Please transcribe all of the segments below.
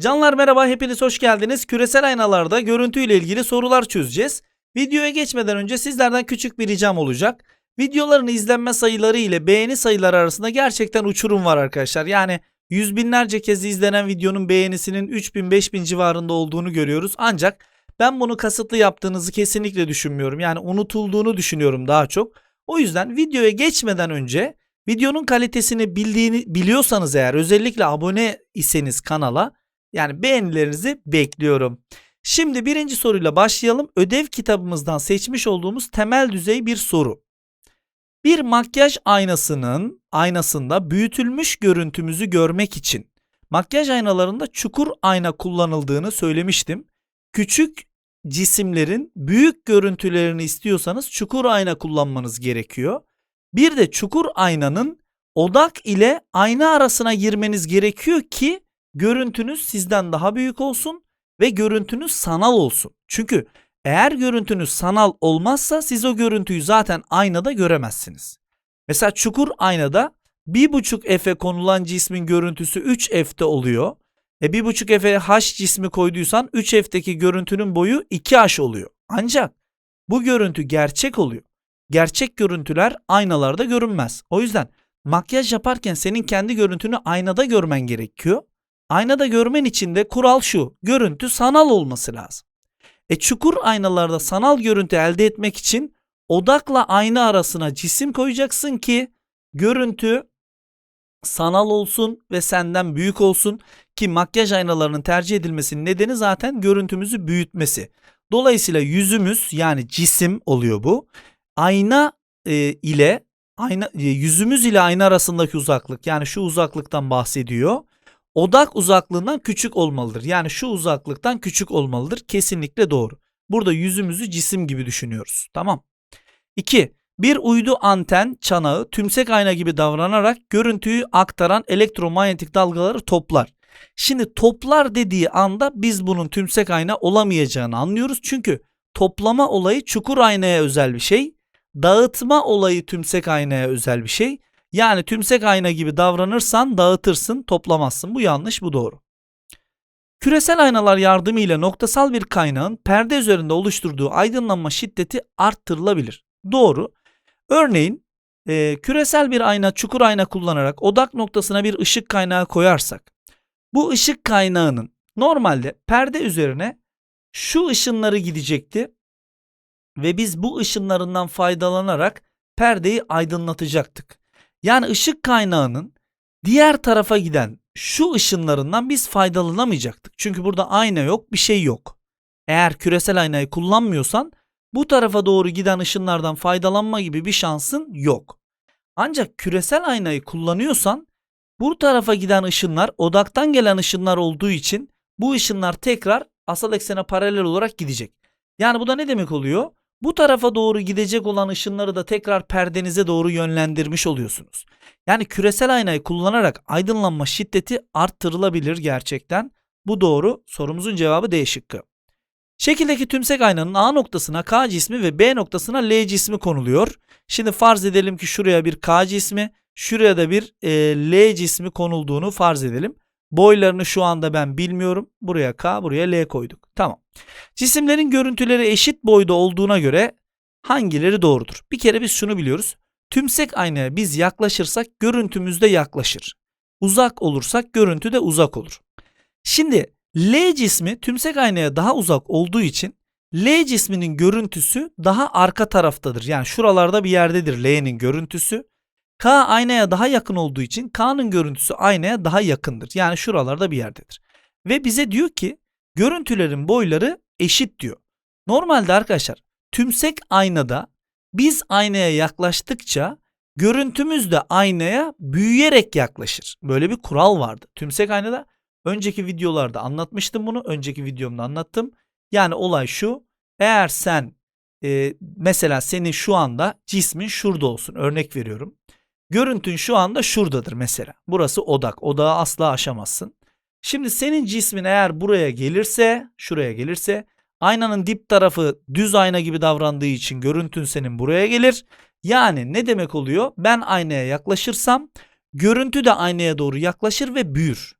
Canlar merhaba hepiniz hoş geldiniz. Küresel aynalarda görüntü ile ilgili sorular çözeceğiz. Videoya geçmeden önce sizlerden küçük bir ricam olacak. Videoların izlenme sayıları ile beğeni sayıları arasında gerçekten uçurum var arkadaşlar. Yani yüz binlerce kez izlenen videonun beğenisinin 3000-5000 civarında olduğunu görüyoruz. Ancak ben bunu kasıtlı yaptığınızı kesinlikle düşünmüyorum. Yani unutulduğunu düşünüyorum daha çok. O yüzden videoya geçmeden önce videonun kalitesini bildiğini biliyorsanız eğer özellikle abone iseniz kanala yani beğenilerinizi bekliyorum. Şimdi birinci soruyla başlayalım. Ödev kitabımızdan seçmiş olduğumuz temel düzey bir soru. Bir makyaj aynasının aynasında büyütülmüş görüntümüzü görmek için makyaj aynalarında çukur ayna kullanıldığını söylemiştim. Küçük cisimlerin büyük görüntülerini istiyorsanız çukur ayna kullanmanız gerekiyor. Bir de çukur aynanın odak ile ayna arasına girmeniz gerekiyor ki görüntünüz sizden daha büyük olsun ve görüntünüz sanal olsun. Çünkü eğer görüntünüz sanal olmazsa siz o görüntüyü zaten aynada göremezsiniz. Mesela çukur aynada 1.5 F'e konulan cismin görüntüsü 3 F'te oluyor. E 1.5 F'e H cismi koyduysan 3 F'teki görüntünün boyu 2H oluyor. Ancak bu görüntü gerçek oluyor. Gerçek görüntüler aynalarda görünmez. O yüzden makyaj yaparken senin kendi görüntünü aynada görmen gerekiyor. Aynada görmen için de kural şu. Görüntü sanal olması lazım. E çukur aynalarda sanal görüntü elde etmek için odakla ayna arasına cisim koyacaksın ki görüntü sanal olsun ve senden büyük olsun ki makyaj aynalarının tercih edilmesinin nedeni zaten görüntümüzü büyütmesi. Dolayısıyla yüzümüz yani cisim oluyor bu. Ayna e, ile ayna e, yüzümüz ile ayna arasındaki uzaklık yani şu uzaklıktan bahsediyor odak uzaklığından küçük olmalıdır. Yani şu uzaklıktan küçük olmalıdır. Kesinlikle doğru. Burada yüzümüzü cisim gibi düşünüyoruz. Tamam. 2. Bir uydu anten çanağı tümsek ayna gibi davranarak görüntüyü aktaran elektromanyetik dalgaları toplar. Şimdi toplar dediği anda biz bunun tümsek ayna olamayacağını anlıyoruz. Çünkü toplama olayı çukur aynaya özel bir şey. Dağıtma olayı tümsek aynaya özel bir şey. Yani tümsek ayna gibi davranırsan dağıtırsın, toplamazsın. Bu yanlış, bu doğru. Küresel aynalar yardımıyla noktasal bir kaynağın perde üzerinde oluşturduğu aydınlanma şiddeti arttırılabilir. Doğru. Örneğin e, küresel bir ayna, çukur ayna kullanarak odak noktasına bir ışık kaynağı koyarsak, bu ışık kaynağının normalde perde üzerine şu ışınları gidecekti ve biz bu ışınlarından faydalanarak perdeyi aydınlatacaktık. Yani ışık kaynağının diğer tarafa giden şu ışınlarından biz faydalanamayacaktık. Çünkü burada ayna yok, bir şey yok. Eğer küresel aynayı kullanmıyorsan bu tarafa doğru giden ışınlardan faydalanma gibi bir şansın yok. Ancak küresel aynayı kullanıyorsan bu tarafa giden ışınlar odaktan gelen ışınlar olduğu için bu ışınlar tekrar asal eksene paralel olarak gidecek. Yani bu da ne demek oluyor? Bu tarafa doğru gidecek olan ışınları da tekrar perdenize doğru yönlendirmiş oluyorsunuz. Yani küresel aynayı kullanarak aydınlanma şiddeti arttırılabilir gerçekten. Bu doğru. Sorumuzun cevabı D şıkkı. Şekildeki tümsek aynanın A noktasına K cismi ve B noktasına L cismi konuluyor. Şimdi farz edelim ki şuraya bir K cismi, şuraya da bir e, L cismi konulduğunu farz edelim. Boylarını şu anda ben bilmiyorum. Buraya K, buraya L koyduk. Tamam. Cisimlerin görüntüleri eşit boyda olduğuna göre hangileri doğrudur? Bir kere biz şunu biliyoruz. Tümsek aynaya biz yaklaşırsak görüntümüz de yaklaşır. Uzak olursak görüntü de uzak olur. Şimdi L cismi tümsek aynaya daha uzak olduğu için L cisminin görüntüsü daha arka taraftadır. Yani şuralarda bir yerdedir L'nin görüntüsü. K aynaya daha yakın olduğu için K'nın görüntüsü aynaya daha yakındır. Yani şuralarda bir yerdedir. Ve bize diyor ki görüntülerin boyları eşit diyor. Normalde arkadaşlar tümsek aynada biz aynaya yaklaştıkça görüntümüz de aynaya büyüyerek yaklaşır. Böyle bir kural vardı. Tümsek aynada önceki videolarda anlatmıştım bunu. Önceki videomda anlattım. Yani olay şu. Eğer sen e, mesela senin şu anda cismin şurada olsun. Örnek veriyorum. Görüntün şu anda şuradadır mesela. Burası odak. Odağı asla aşamazsın. Şimdi senin cismin eğer buraya gelirse, şuraya gelirse aynanın dip tarafı düz ayna gibi davrandığı için görüntün senin buraya gelir. Yani ne demek oluyor? Ben aynaya yaklaşırsam görüntü de aynaya doğru yaklaşır ve büyür.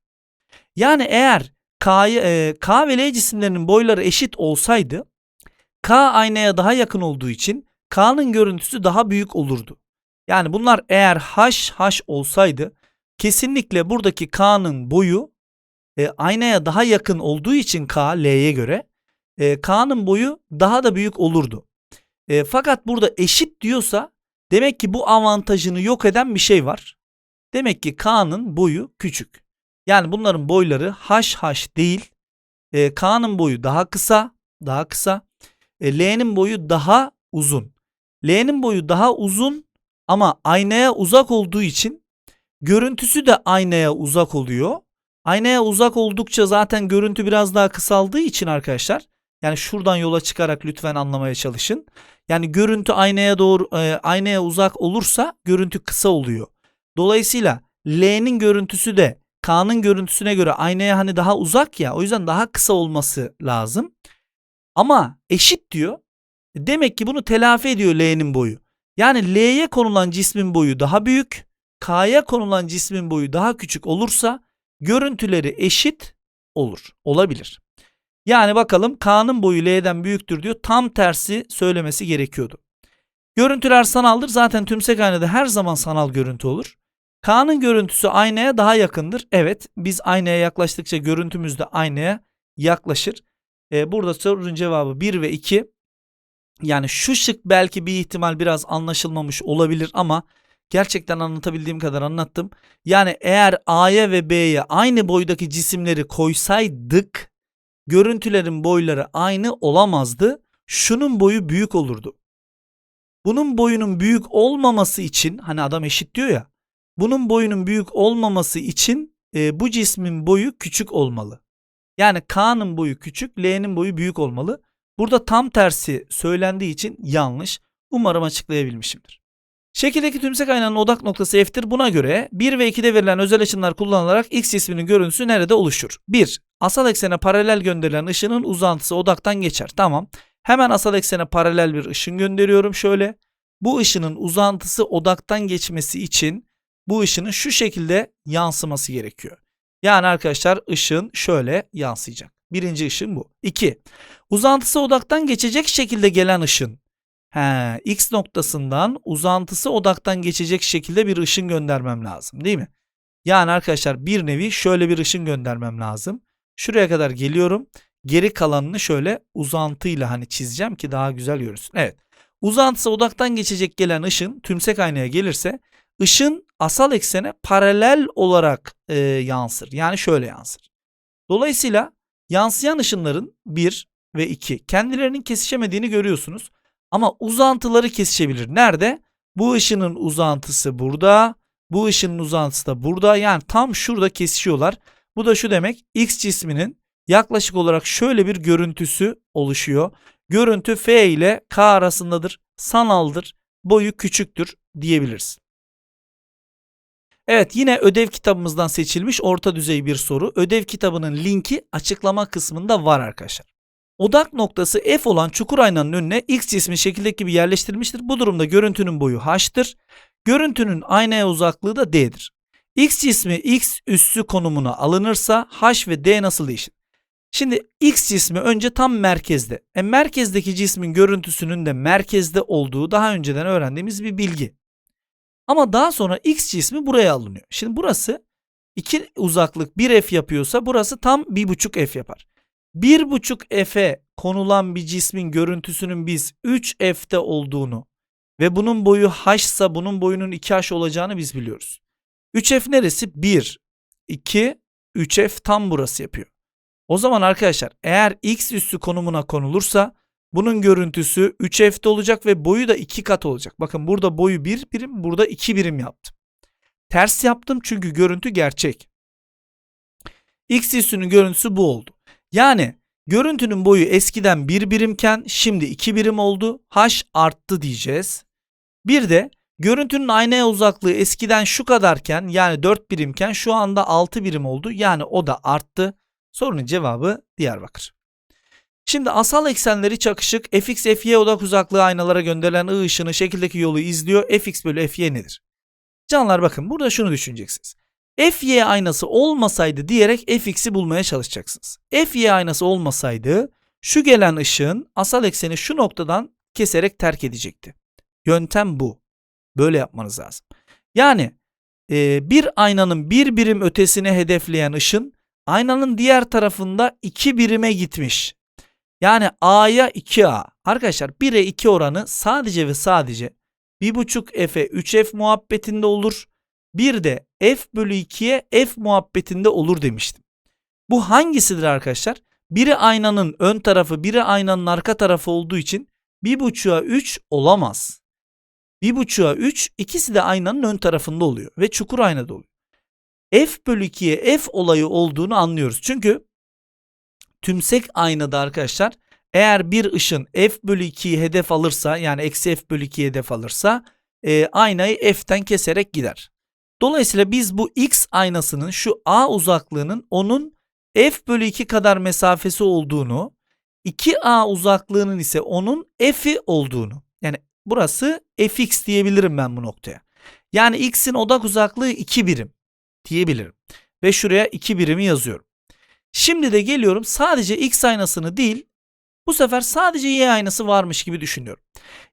Yani eğer K'yı, e, K ve L cisimlerinin boyları eşit olsaydı K aynaya daha yakın olduğu için K'nın görüntüsü daha büyük olurdu. Yani bunlar eğer H H olsaydı kesinlikle buradaki K'nın boyu e, aynaya daha yakın olduğu için K L'ye göre e, K'nın boyu daha da büyük olurdu. E, fakat burada eşit diyorsa demek ki bu avantajını yok eden bir şey var. Demek ki K'nın boyu küçük. Yani bunların boyları HH değil. E, K'nın boyu daha kısa, daha kısa. E, L'nin boyu daha uzun. L'nin boyu daha uzun ama aynaya uzak olduğu için görüntüsü de aynaya uzak oluyor. Aynaya uzak oldukça zaten görüntü biraz daha kısaldığı için arkadaşlar yani şuradan yola çıkarak lütfen anlamaya çalışın. Yani görüntü aynaya doğru e, aynaya uzak olursa görüntü kısa oluyor. Dolayısıyla L'nin görüntüsü de K'nın görüntüsüne göre aynaya hani daha uzak ya o yüzden daha kısa olması lazım. Ama eşit diyor. Demek ki bunu telafi ediyor L'nin boyu. Yani L'ye konulan cismin boyu daha büyük, K'ya konulan cismin boyu daha küçük olursa görüntüleri eşit olur. Olabilir. Yani bakalım K'nın boyu L'den büyüktür diyor. Tam tersi söylemesi gerekiyordu. Görüntüler sanaldır. Zaten tümsek aynada her zaman sanal görüntü olur. K'nın görüntüsü aynaya daha yakındır. Evet biz aynaya yaklaştıkça görüntümüz de aynaya yaklaşır. Ee, burada sorunun cevabı 1 ve 2. Yani şu şık belki bir ihtimal biraz anlaşılmamış olabilir ama gerçekten anlatabildiğim kadar anlattım. Yani eğer A'ya ve B'ye aynı boydaki cisimleri koysaydık görüntülerin boyları aynı olamazdı. Şunun boyu büyük olurdu. Bunun boyunun büyük olmaması için hani adam eşit diyor ya. Bunun boyunun büyük olmaması için e, bu cismin boyu küçük olmalı. Yani K'nın boyu küçük, L'nin boyu büyük olmalı. Burada tam tersi söylendiği için yanlış. Umarım açıklayabilmişimdir. Şekildeki tümsek aynanın odak noktası F'tir. Buna göre 1 ve 2'de verilen özel ışınlar kullanılarak X cisminin görüntüsü nerede oluşur? 1. Asal eksene paralel gönderilen ışının uzantısı odaktan geçer. Tamam. Hemen asal eksene paralel bir ışın gönderiyorum şöyle. Bu ışının uzantısı odaktan geçmesi için bu ışının şu şekilde yansıması gerekiyor. Yani arkadaşlar ışın şöyle yansıyacak. Birinci ışın bu. 2. Uzantısı odaktan geçecek şekilde gelen ışın. He, X noktasından uzantısı odaktan geçecek şekilde bir ışın göndermem lazım değil mi? Yani arkadaşlar bir nevi şöyle bir ışın göndermem lazım. Şuraya kadar geliyorum. Geri kalanını şöyle uzantıyla hani çizeceğim ki daha güzel görünsün. Evet. Uzantısı odaktan geçecek gelen ışın tümsek aynaya gelirse ışın asal eksene paralel olarak e, yansır. Yani şöyle yansır. Dolayısıyla yansıyan ışınların 1 ve 2 kendilerinin kesişemediğini görüyorsunuz. Ama uzantıları kesişebilir. Nerede? Bu ışının uzantısı burada. Bu ışının uzantısı da burada. Yani tam şurada kesişiyorlar. Bu da şu demek. X cisminin yaklaşık olarak şöyle bir görüntüsü oluşuyor. Görüntü F ile K arasındadır. Sanaldır. Boyu küçüktür diyebiliriz. Evet yine ödev kitabımızdan seçilmiş orta düzey bir soru. Ödev kitabının linki açıklama kısmında var arkadaşlar. Odak noktası F olan çukur aynanın önüne X cismi şekildeki gibi yerleştirilmiştir. Bu durumda görüntünün boyu H'tır. Görüntünün aynaya uzaklığı da D'dir. X cismi X üssü konumuna alınırsa H ve D nasıl değişir? Şimdi X cismi önce tam merkezde. E merkezdeki cismin görüntüsünün de merkezde olduğu daha önceden öğrendiğimiz bir bilgi. Ama daha sonra X cismi buraya alınıyor. Şimdi burası 2 uzaklık 1 F yapıyorsa burası tam 1,5 F yapar. 1,5 F'e konulan bir cismin görüntüsünün biz 3 F'te olduğunu ve bunun boyu H ise bunun boyunun 2H olacağını biz biliyoruz. 3F neresi? 1, 2, 3F tam burası yapıyor. O zaman arkadaşlar eğer X üssü konumuna konulursa bunun görüntüsü 3F'de olacak ve boyu da 2 kat olacak. Bakın burada boyu 1 birim, burada 2 birim yaptım. Ters yaptım çünkü görüntü gerçek. X üssünün görüntüsü bu oldu. Yani görüntünün boyu eskiden 1 birimken şimdi 2 birim oldu. H arttı diyeceğiz. Bir de görüntünün aynaya uzaklığı eskiden şu kadarken yani 4 birimken şu anda 6 birim oldu. Yani o da arttı. Sorunun cevabı Diyarbakır. Şimdi asal eksenleri çakışık fx fy odak uzaklığı aynalara gönderilen I ışını şekildeki yolu izliyor. fx bölü fy nedir? Canlar bakın burada şunu düşüneceksiniz. FY aynası olmasaydı diyerek fx'i bulmaya çalışacaksınız. FY aynası olmasaydı şu gelen ışığın asal ekseni şu noktadan keserek terk edecekti. Yöntem bu. Böyle yapmanız lazım. Yani e, bir aynanın bir birim ötesine hedefleyen ışın aynanın diğer tarafında iki birime gitmiş. Yani A'ya 2A. Arkadaşlar 1'e 2 oranı sadece ve sadece 1.5 F'e 3F muhabbetinde olur. Bir de F bölü 2'ye F muhabbetinde olur demiştim. Bu hangisidir arkadaşlar? Biri aynanın ön tarafı, biri aynanın arka tarafı olduğu için 1.5'a 3 olamaz. 1.5'a 3 ikisi de aynanın ön tarafında oluyor ve çukur aynada oluyor. F bölü 2'ye F olayı olduğunu anlıyoruz. Çünkü tümsek aynada arkadaşlar eğer bir ışın F bölü 2'yi hedef alırsa yani eksi F bölü 2'yi hedef alırsa e, aynayı F'ten keserek gider. Dolayısıyla biz bu X aynasının şu A uzaklığının onun F bölü 2 kadar mesafesi olduğunu 2A uzaklığının ise onun F'i olduğunu yani burası Fx diyebilirim ben bu noktaya. Yani X'in odak uzaklığı 2 birim diyebilirim. Ve şuraya 2 birimi yazıyorum. Şimdi de geliyorum sadece X aynasını değil bu sefer sadece Y aynası varmış gibi düşünüyorum.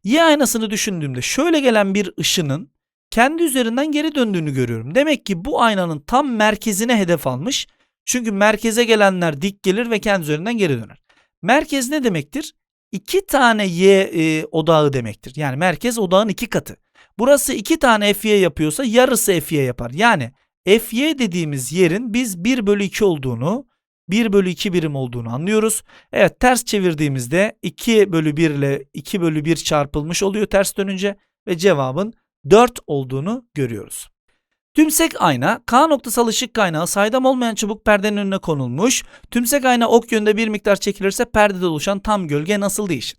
Y aynasını düşündüğümde şöyle gelen bir ışının kendi üzerinden geri döndüğünü görüyorum. Demek ki bu aynanın tam merkezine hedef almış. Çünkü merkeze gelenler dik gelir ve kendi üzerinden geri döner. Merkez ne demektir? İki tane Y e, odağı demektir. Yani merkez odağın iki katı. Burası iki tane FY yapıyorsa yarısı FY yapar. Yani FY dediğimiz yerin biz 1 bölü 2 olduğunu 1 bölü 2 birim olduğunu anlıyoruz. Evet ters çevirdiğimizde 2 bölü 1 ile 2 bölü 1 çarpılmış oluyor ters dönünce ve cevabın 4 olduğunu görüyoruz. Tümsek ayna K noktasal ışık kaynağı saydam olmayan çubuk perdenin önüne konulmuş. Tümsek ayna ok yönünde bir miktar çekilirse perdede oluşan tam gölge nasıl değişir?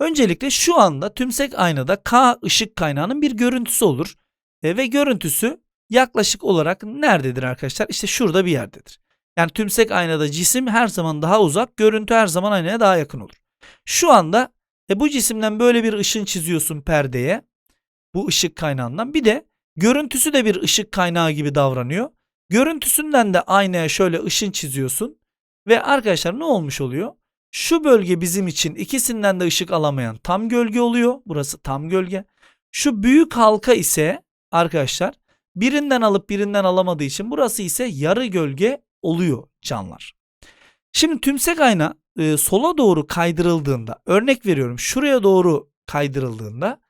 Öncelikle şu anda tümsek aynada K ışık kaynağının bir görüntüsü olur. E, ve görüntüsü yaklaşık olarak nerededir arkadaşlar? İşte şurada bir yerdedir. Yani tümsek aynada cisim her zaman daha uzak, görüntü her zaman aynaya daha yakın olur. Şu anda e, bu cisimden böyle bir ışın çiziyorsun perdeye. Bu ışık kaynağından. Bir de görüntüsü de bir ışık kaynağı gibi davranıyor. Görüntüsünden de aynaya şöyle ışın çiziyorsun. Ve arkadaşlar ne olmuş oluyor? Şu bölge bizim için ikisinden de ışık alamayan tam gölge oluyor. Burası tam gölge. Şu büyük halka ise arkadaşlar birinden alıp birinden alamadığı için burası ise yarı gölge oluyor canlar. Şimdi tümsek ayna e, sola doğru kaydırıldığında örnek veriyorum şuraya doğru kaydırıldığında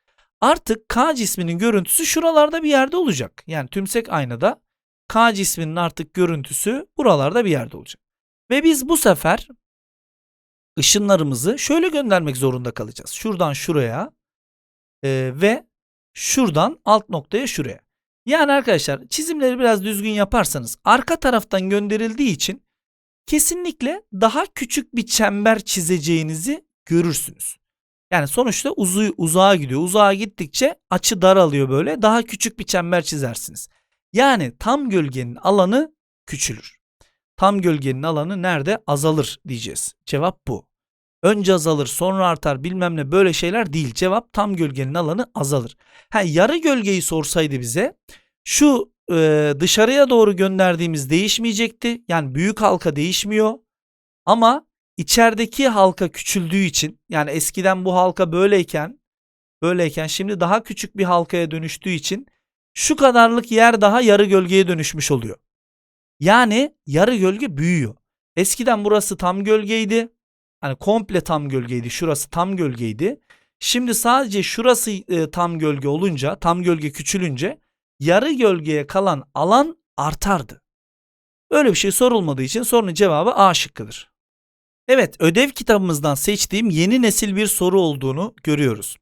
artık K cisminin görüntüsü şuralarda bir yerde olacak. Yani tümsek aynada K cisminin artık görüntüsü buralarda bir yerde olacak. Ve biz bu sefer ışınlarımızı şöyle göndermek zorunda kalacağız. Şuradan şuraya e, ve şuradan alt noktaya şuraya. Yani arkadaşlar çizimleri biraz düzgün yaparsanız arka taraftan gönderildiği için kesinlikle daha küçük bir çember çizeceğinizi görürsünüz. Yani sonuçta uzu, uzağa gidiyor. Uzağa gittikçe açı daralıyor böyle. Daha küçük bir çember çizersiniz. Yani tam gölgenin alanı küçülür. Tam gölgenin alanı nerede? Azalır diyeceğiz. Cevap bu. Önce azalır sonra artar bilmem ne böyle şeyler değil. Cevap tam gölgenin alanı azalır. Ha, yarı gölgeyi sorsaydı bize şu e, dışarıya doğru gönderdiğimiz değişmeyecekti. Yani büyük halka değişmiyor. Ama içerideki halka küçüldüğü için yani eskiden bu halka böyleyken böyleyken şimdi daha küçük bir halkaya dönüştüğü için şu kadarlık yer daha yarı gölgeye dönüşmüş oluyor. Yani yarı gölge büyüyor. Eskiden burası tam gölgeydi. Hani komple tam gölgeydi. Şurası tam gölgeydi. Şimdi sadece şurası e, tam gölge olunca, tam gölge küçülünce yarı gölgeye kalan alan artardı. Öyle bir şey sorulmadığı için sorunun cevabı A şıkkıdır. Evet, ödev kitabımızdan seçtiğim yeni nesil bir soru olduğunu görüyoruz.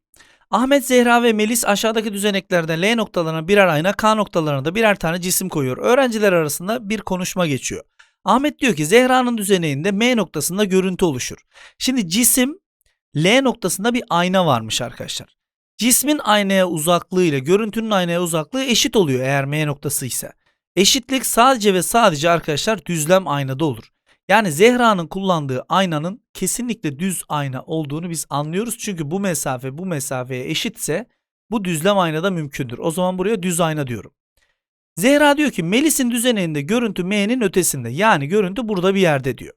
Ahmet, Zehra ve Melis aşağıdaki düzeneklerden L noktalarına birer ayna, K noktalarına da birer tane cisim koyuyor. Öğrenciler arasında bir konuşma geçiyor. Ahmet diyor ki Zehra'nın düzeneğinde M noktasında görüntü oluşur. Şimdi cisim L noktasında bir ayna varmış arkadaşlar. Cismin aynaya uzaklığı ile görüntünün aynaya uzaklığı eşit oluyor eğer M noktası ise. Eşitlik sadece ve sadece arkadaşlar düzlem aynada olur. Yani Zehra'nın kullandığı aynanın kesinlikle düz ayna olduğunu biz anlıyoruz. Çünkü bu mesafe bu mesafeye eşitse bu düzlem aynada mümkündür. O zaman buraya düz ayna diyorum. Zehra diyor ki Melis'in düzeninde görüntü M'nin ötesinde. Yani görüntü burada bir yerde diyor.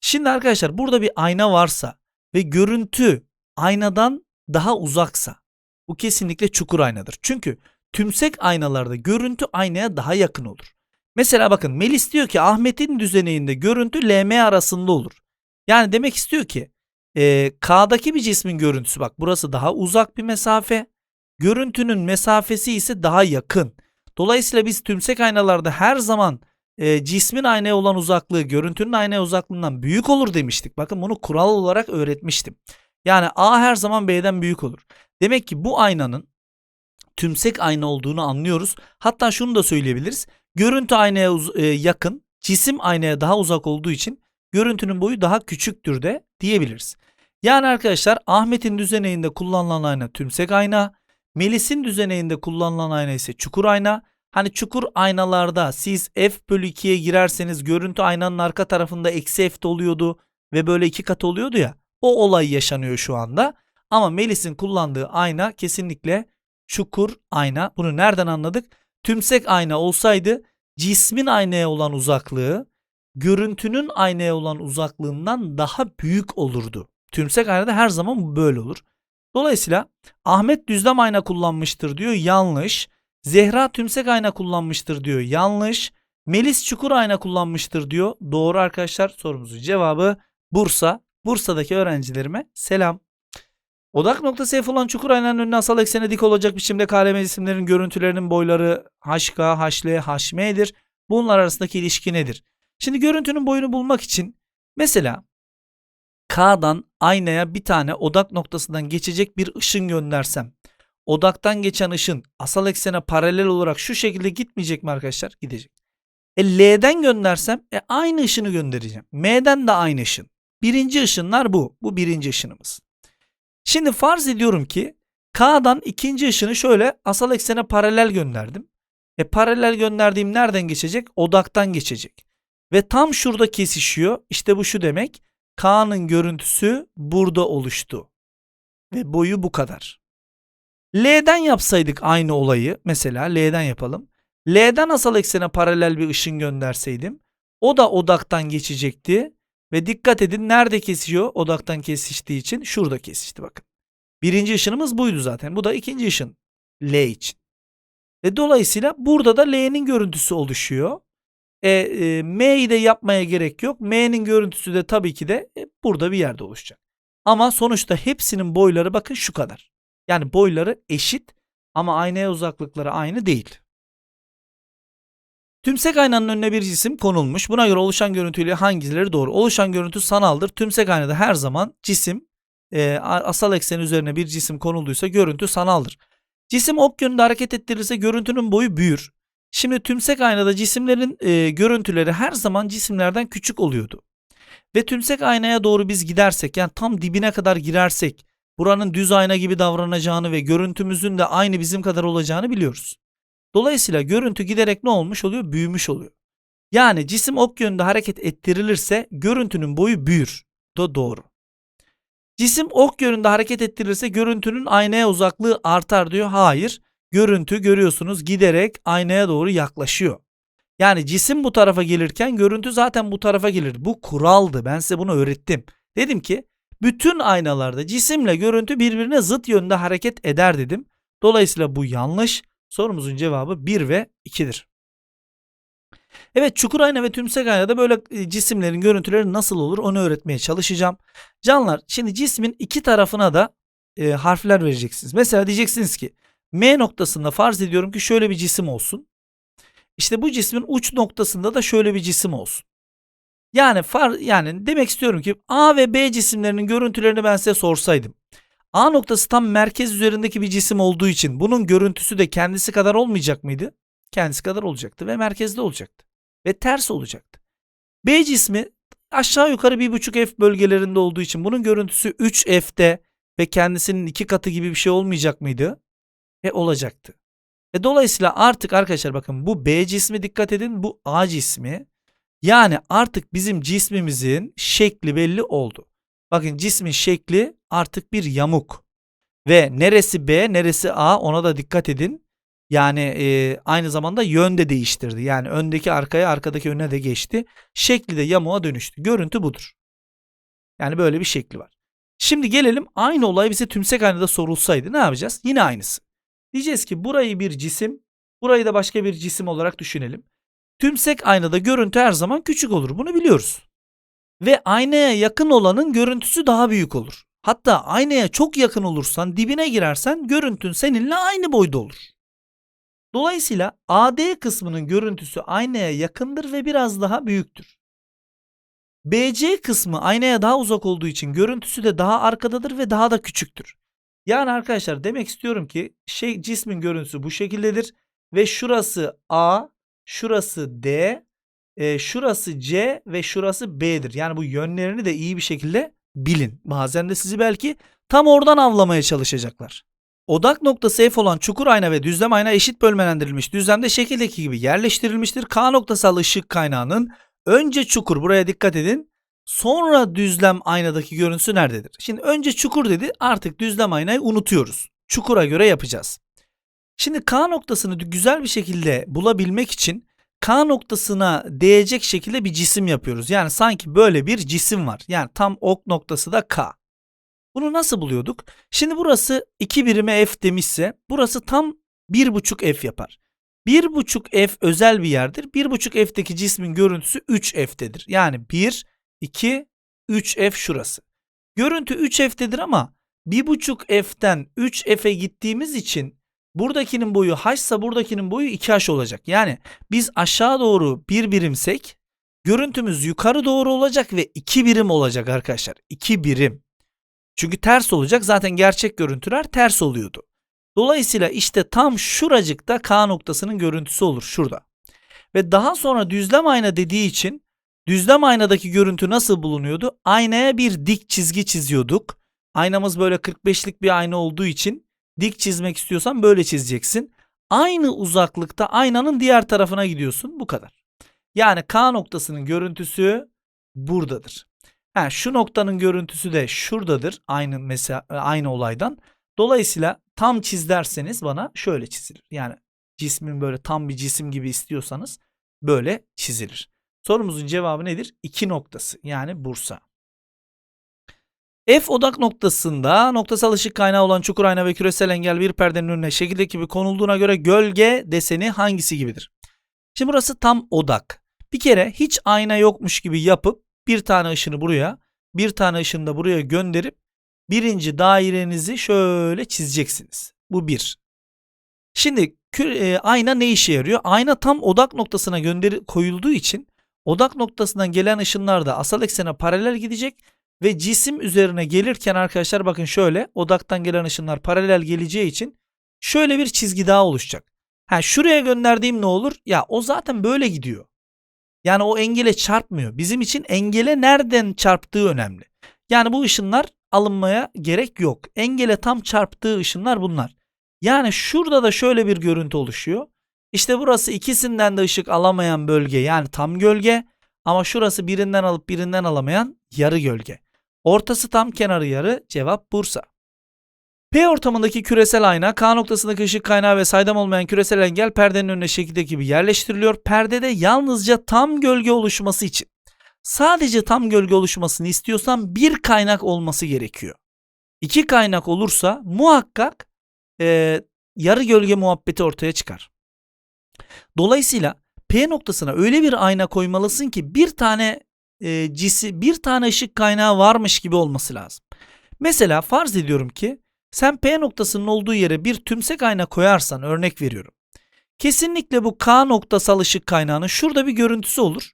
Şimdi arkadaşlar burada bir ayna varsa ve görüntü aynadan daha uzaksa bu kesinlikle çukur aynadır. Çünkü tümsek aynalarda görüntü aynaya daha yakın olur. Mesela bakın Melis diyor ki Ahmet'in düzeninde görüntü LM arasında olur. Yani demek istiyor ki e, K'daki bir cismin görüntüsü bak burası daha uzak bir mesafe. Görüntünün mesafesi ise daha yakın. Dolayısıyla biz tümsek aynalarda her zaman e, cismin aynaya olan uzaklığı görüntünün aynaya uzaklığından büyük olur demiştik. Bakın bunu kural olarak öğretmiştim. Yani A her zaman B'den büyük olur. Demek ki bu aynanın tümsek ayna olduğunu anlıyoruz. Hatta şunu da söyleyebiliriz. Görüntü aynaya e, yakın, cisim aynaya daha uzak olduğu için görüntünün boyu daha küçüktür de diyebiliriz. Yani arkadaşlar Ahmet'in düzeneyinde kullanılan ayna tümsek ayna, Melis'in düzeneyinde kullanılan ayna ise çukur ayna. Hani çukur aynalarda siz f bölü 2'ye girerseniz görüntü aynanın arka tarafında eksi f'de oluyordu ve böyle iki kat oluyordu ya. O olay yaşanıyor şu anda. Ama Melis'in kullandığı ayna kesinlikle çukur ayna. Bunu nereden anladık? Tümsek ayna olsaydı cismin aynaya olan uzaklığı görüntünün aynaya olan uzaklığından daha büyük olurdu. Tümsek aynada her zaman böyle olur. Dolayısıyla Ahmet düzlem ayna kullanmıştır diyor yanlış. Zehra tümsek ayna kullanmıştır diyor yanlış. Melis çukur ayna kullanmıştır diyor. Doğru arkadaşlar sorumuzun cevabı Bursa. Bursa'daki öğrencilerime selam. Odak noktası F olan çukur aynanın önüne asal eksene dik olacak biçimde KLM cisimlerin görüntülerinin boyları HK, HL, HM'dir. Bunlar arasındaki ilişki nedir? Şimdi görüntünün boyunu bulmak için mesela K'dan aynaya bir tane odak noktasından geçecek bir ışın göndersem odaktan geçen ışın asal eksene paralel olarak şu şekilde gitmeyecek mi arkadaşlar? Gidecek. E L'den göndersem e aynı ışını göndereceğim. M'den de aynı ışın. Birinci ışınlar bu. Bu birinci ışınımız. Şimdi farz ediyorum ki K'dan ikinci ışını şöyle asal eksene paralel gönderdim. E paralel gönderdiğim nereden geçecek? Odaktan geçecek. Ve tam şurada kesişiyor. İşte bu şu demek. K'nın görüntüsü burada oluştu. Ve boyu bu kadar. L'den yapsaydık aynı olayı. Mesela L'den yapalım. L'den asal eksene paralel bir ışın gönderseydim. O da odaktan geçecekti. Ve dikkat edin nerede kesişiyor? Odaktan kesiştiği için şurada kesişti bakın. Birinci ışınımız buydu zaten. Bu da ikinci ışın. L için. Ve dolayısıyla burada da L'nin görüntüsü oluşuyor. E, e, M'yi de yapmaya gerek yok. M'nin görüntüsü de tabii ki de e, burada bir yerde oluşacak. Ama sonuçta hepsinin boyları bakın şu kadar. Yani boyları eşit ama aynaya uzaklıkları aynı değil. Tümsek aynanın önüne bir cisim konulmuş. Buna göre oluşan görüntüyle hangileri doğru? Oluşan görüntü sanaldır. Tümsek aynada her zaman cisim e, asal eksen üzerine bir cisim konulduysa görüntü sanaldır. Cisim ok yönünde hareket ettirilirse görüntünün boyu büyür. Şimdi tümsek aynada cisimlerin e, görüntüleri her zaman cisimlerden küçük oluyordu. Ve tümsek aynaya doğru biz gidersek yani tam dibine kadar girersek buranın düz ayna gibi davranacağını ve görüntümüzün de aynı bizim kadar olacağını biliyoruz. Dolayısıyla görüntü giderek ne olmuş oluyor? Büyümüş oluyor. Yani cisim ok yönünde hareket ettirilirse görüntünün boyu büyür. Da doğru. Cisim ok yönünde hareket ettirilirse görüntünün aynaya uzaklığı artar diyor. Hayır. Görüntü görüyorsunuz giderek aynaya doğru yaklaşıyor. Yani cisim bu tarafa gelirken görüntü zaten bu tarafa gelir. Bu kuraldı. Ben size bunu öğrettim. Dedim ki bütün aynalarda cisimle görüntü birbirine zıt yönde hareket eder dedim. Dolayısıyla bu yanlış. Sorumuzun cevabı 1 ve 2'dir. Evet çukur ayna ve tümsek aynada böyle e, cisimlerin görüntüleri nasıl olur onu öğretmeye çalışacağım. Canlar şimdi cismin iki tarafına da e, harfler vereceksiniz. Mesela diyeceksiniz ki M noktasında farz ediyorum ki şöyle bir cisim olsun. İşte bu cismin uç noktasında da şöyle bir cisim olsun. Yani far yani demek istiyorum ki A ve B cisimlerinin görüntülerini ben size sorsaydım. A noktası tam merkez üzerindeki bir cisim olduğu için bunun görüntüsü de kendisi kadar olmayacak mıydı? Kendisi kadar olacaktı ve merkezde olacaktı. Ve ters olacaktı. B cismi aşağı yukarı 1.5 f bölgelerinde olduğu için bunun görüntüsü 3 f'te ve kendisinin iki katı gibi bir şey olmayacak mıydı? E olacaktı. E dolayısıyla artık arkadaşlar bakın bu B cismi dikkat edin bu A cismi. Yani artık bizim cismimizin şekli belli oldu. Bakın cismin şekli artık bir yamuk. Ve neresi B neresi A ona da dikkat edin. Yani e, aynı zamanda yön de değiştirdi. Yani öndeki arkaya arkadaki önüne de geçti. Şekli de yamuğa dönüştü. Görüntü budur. Yani böyle bir şekli var. Şimdi gelelim aynı olay bize tümsek aynada sorulsaydı ne yapacağız? Yine aynısı. Diyeceğiz ki burayı bir cisim, burayı da başka bir cisim olarak düşünelim. Tümsek aynada görüntü her zaman küçük olur. Bunu biliyoruz. Ve aynaya yakın olanın görüntüsü daha büyük olur. Hatta aynaya çok yakın olursan, dibine girersen görüntün seninle aynı boyda olur. Dolayısıyla AD kısmının görüntüsü aynaya yakındır ve biraz daha büyüktür. BC kısmı aynaya daha uzak olduğu için görüntüsü de daha arkadadır ve daha da küçüktür. Yani arkadaşlar demek istiyorum ki şey cismin görüntüsü bu şekildedir ve şurası A, şurası D, e, şurası C ve şurası B'dir. Yani bu yönlerini de iyi bir şekilde bilin. Bazen de sizi belki tam oradan avlamaya çalışacaklar. Odak noktası F olan çukur ayna ve düzlem ayna eşit bölmelendirilmiş. Düzlemde şekildeki gibi yerleştirilmiştir. K noktasal ışık kaynağının önce çukur buraya dikkat edin. Sonra düzlem aynadaki görüntüsü nerededir? Şimdi önce çukur dedi artık düzlem aynayı unutuyoruz. Çukura göre yapacağız. Şimdi K noktasını güzel bir şekilde bulabilmek için K noktasına değecek şekilde bir cisim yapıyoruz. Yani sanki böyle bir cisim var. Yani tam ok noktası da K. Bunu nasıl buluyorduk? Şimdi burası 2 birime F demişse burası tam 1.5 F yapar. 1.5 F özel bir yerdir. 1.5 F'deki cismin görüntüsü 3 F'tedir. Yani 1, 2, 3 F şurası. Görüntü 3 F'tedir ama 1.5 F'ten 3 F'e gittiğimiz için buradakinin boyu h ise buradakinin boyu 2h olacak. Yani biz aşağı doğru bir birimsek görüntümüz yukarı doğru olacak ve 2 birim olacak arkadaşlar. 2 birim. Çünkü ters olacak. Zaten gerçek görüntüler ters oluyordu. Dolayısıyla işte tam şuracıkta K noktasının görüntüsü olur şurada. Ve daha sonra düzlem ayna dediği için düzlem aynadaki görüntü nasıl bulunuyordu? Aynaya bir dik çizgi çiziyorduk. Aynamız böyle 45'lik bir ayna olduğu için dik çizmek istiyorsan böyle çizeceksin. Aynı uzaklıkta aynanın diğer tarafına gidiyorsun. Bu kadar. Yani K noktasının görüntüsü buradadır. Ha, şu noktanın görüntüsü de şuradadır. Aynı mesela aynı olaydan. Dolayısıyla tam çiz derseniz bana şöyle çizilir. Yani cismin böyle tam bir cisim gibi istiyorsanız böyle çizilir. Sorumuzun cevabı nedir? 2 noktası yani Bursa. F odak noktasında noktasal ışık kaynağı olan çukur ayna ve küresel engel bir perdenin önüne şekildeki gibi konulduğuna göre gölge deseni hangisi gibidir? Şimdi burası tam odak. Bir kere hiç ayna yokmuş gibi yapıp bir tane ışını buraya, bir tane ışını da buraya gönderip birinci dairenizi şöyle çizeceksiniz. Bu bir. Şimdi e, ayna ne işe yarıyor? Ayna tam odak noktasına gönderi koyulduğu için odak noktasından gelen ışınlar da asal eksene paralel gidecek ve cisim üzerine gelirken arkadaşlar bakın şöyle odaktan gelen ışınlar paralel geleceği için şöyle bir çizgi daha oluşacak. Ha şuraya gönderdiğim ne olur? Ya o zaten böyle gidiyor. Yani o engele çarpmıyor. Bizim için engele nereden çarptığı önemli. Yani bu ışınlar alınmaya gerek yok. Engele tam çarptığı ışınlar bunlar. Yani şurada da şöyle bir görüntü oluşuyor. İşte burası ikisinden de ışık alamayan bölge yani tam gölge ama şurası birinden alıp birinden alamayan yarı gölge. Ortası tam kenarı yarı cevap Bursa. P ortamındaki küresel ayna K noktasındaki ışık kaynağı ve saydam olmayan küresel engel perdenin önüne şekildeki gibi yerleştiriliyor. Perdede yalnızca tam gölge oluşması için sadece tam gölge oluşmasını istiyorsan bir kaynak olması gerekiyor. İki kaynak olursa muhakkak e, yarı gölge muhabbeti ortaya çıkar. Dolayısıyla P noktasına öyle bir ayna koymalısın ki bir tane e, cisi, bir tane ışık kaynağı varmış gibi olması lazım. Mesela farz ediyorum ki sen P noktasının olduğu yere bir tümsek ayna koyarsan örnek veriyorum. Kesinlikle bu K noktasal ışık kaynağının şurada bir görüntüsü olur.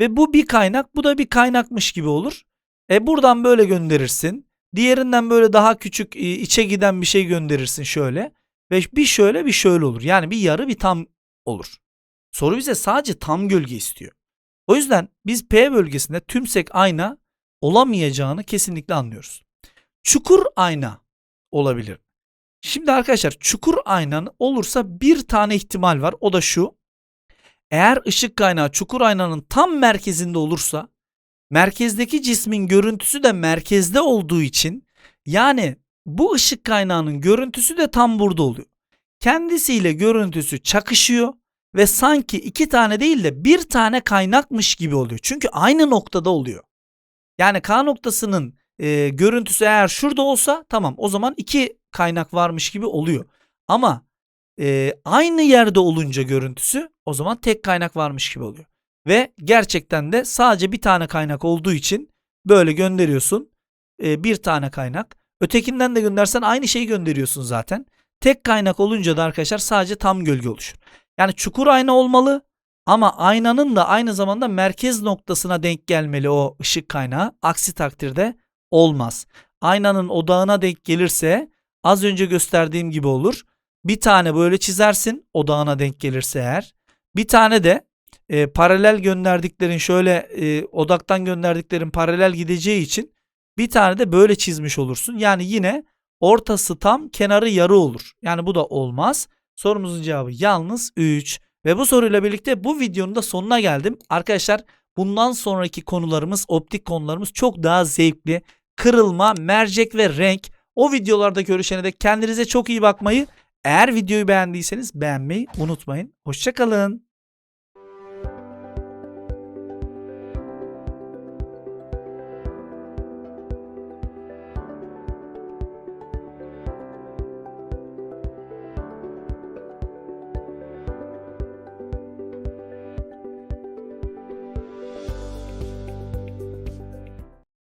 Ve bu bir kaynak bu da bir kaynakmış gibi olur. E buradan böyle gönderirsin. Diğerinden böyle daha küçük e, içe giden bir şey gönderirsin şöyle. Ve bir şöyle bir şöyle olur. Yani bir yarı bir tam olur. Soru bize sadece tam gölge istiyor. O yüzden biz P bölgesinde tümsek ayna olamayacağını kesinlikle anlıyoruz. Çukur ayna olabilir. Şimdi arkadaşlar çukur aynanın olursa bir tane ihtimal var. O da şu. Eğer ışık kaynağı çukur aynanın tam merkezinde olursa merkezdeki cismin görüntüsü de merkezde olduğu için yani bu ışık kaynağının görüntüsü de tam burada oluyor. kendisiyle görüntüsü çakışıyor ve sanki iki tane değil de bir tane kaynakmış gibi oluyor. Çünkü aynı noktada oluyor. Yani K noktasının e, görüntüsü eğer şurada olsa tamam o zaman iki kaynak varmış gibi oluyor. Ama e, aynı yerde olunca görüntüsü o zaman tek kaynak varmış gibi oluyor. Ve gerçekten de sadece bir tane kaynak olduğu için böyle gönderiyorsun. E, bir tane kaynak. Ötekinden de göndersen aynı şeyi gönderiyorsun zaten. Tek kaynak olunca da arkadaşlar sadece tam gölge oluşur. Yani çukur ayna olmalı ama aynanın da aynı zamanda merkez noktasına denk gelmeli o ışık kaynağı. Aksi takdirde olmaz. Aynanın odağına denk gelirse az önce gösterdiğim gibi olur. Bir tane böyle çizersin odağına denk gelirse eğer. Bir tane de e, paralel gönderdiklerin şöyle e, odaktan gönderdiklerin paralel gideceği için bir tane de böyle çizmiş olursun. Yani yine ortası tam kenarı yarı olur. Yani bu da olmaz. Sorumuzun cevabı yalnız 3. Ve bu soruyla birlikte bu videonun da sonuna geldim. Arkadaşlar bundan sonraki konularımız, optik konularımız çok daha zevkli. Kırılma, mercek ve renk. O videolarda görüşene de kendinize çok iyi bakmayı, eğer videoyu beğendiyseniz beğenmeyi unutmayın. Hoşçakalın.